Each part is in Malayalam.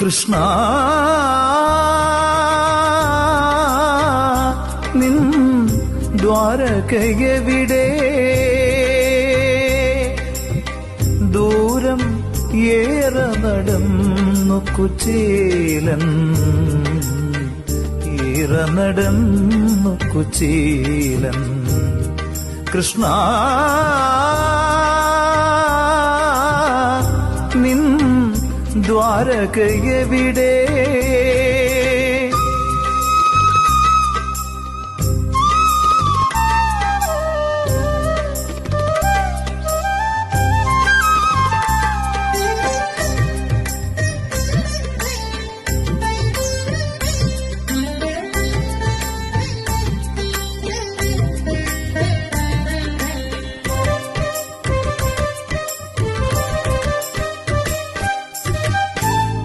കൃഷ്ണ. നിൻ ദ്വാരകയവിടെ ദൂരം ഏറെ നടന്നു കുചേലൻ. ഏറെ നടന്നു കുചേലൻ. കൃഷ്ണ. ദ്വാരകയെവിടെ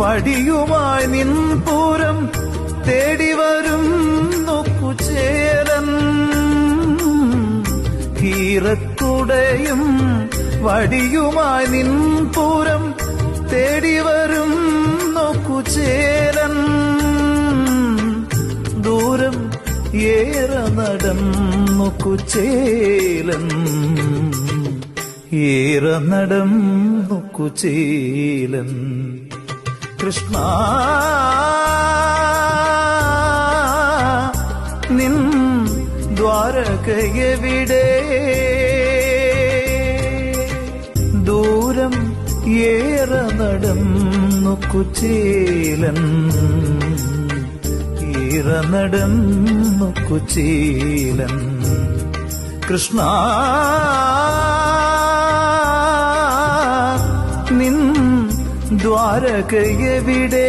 വടിയുമായി നിൻപൂരം തേടി വരും നോക്കുചേരൻ കീറക്കുടയും വടിയുമായി നിൻ പൂരം തേടി വരും നോക്കുചേരൻ ദൂരം ഏറെ നടന്നു കുചേലൻ. ഏറെ നടന്നു കൃഷ്ണ. നിൻ ദ്വാരകയെവിടെ ദൂരം ഏറെ നടന്നു കുചേലൻ. ഏറെ നടന്നു കുചേലൻ. കൃഷ്ണ. ദ്വാരകയെവിടെ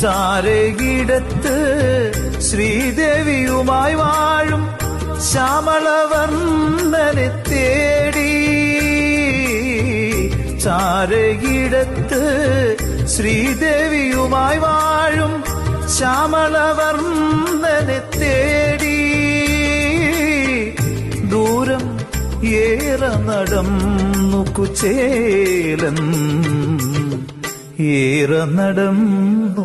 ചാരകിടത്ത് ശ്രീദേവിയുമായി വാഴും ശ്യാമളവർണനെ തേടി. ചാരകിടത്ത് ശ്രീദേവിയുമായി വാഴും ശ്യാമളവർണനെ തേടി. ദൂരം ഏറെ നടന്നു കുചേലൻ ഏറെ നടന്നു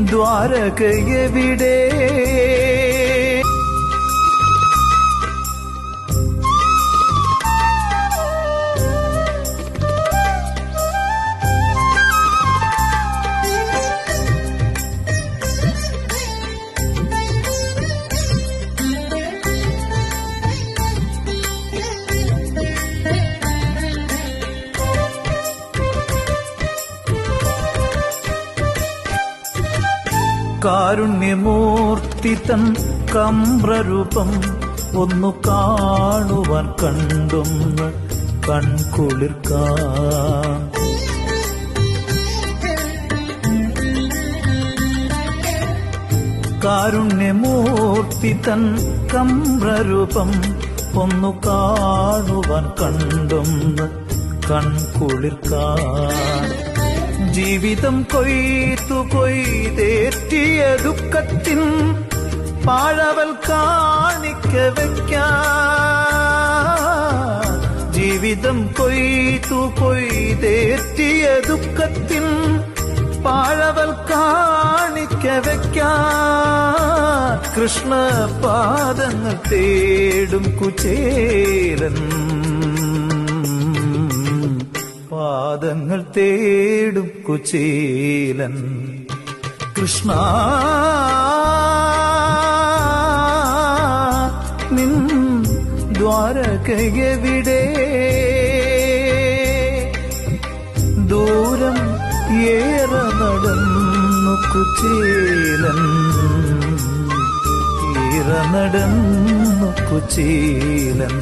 ദ്വാരകയെവിടെ കാരുണ്യമൂർത്തി തൻ കമ്പ്രരൂപം ഒന്നു കാണുവാൻ കണ്ടൊന്ന് കൺകുളിർക്കാൻ കാരുണ്യമൂർത്തി തൻ കമ്പ്രരൂപം ഒന്നു കാണുവാൻ കണ്ടൊന്ന് കൺകുളിർക്കാൻ ജീവിതം കൊയ്ത്തു കൊയ്തേറ്റിയ ദുഃഖത്തിൻ പാഴവൽ കാണിക്ക വയ്ക്കാൻ ജീവിതം കൊയ്ത്തു കൊയ്തേറ്റിയ ദുഃഖത്തിൻ പാഴവൽ കാണിക്ക വയ്ക്കാൻ കൃഷ്ണ പാദങ്ങൾ തേടും കുചേലൻ പാദങ്ങൾ തേടും കുചേലൻ കൃഷ്ണ നിൻ ദ്വാരകയവിടെ ദൂരം ഏറെ നടന്നു കുചേലൻ ഏറെ നടന്നു കുചേലൻ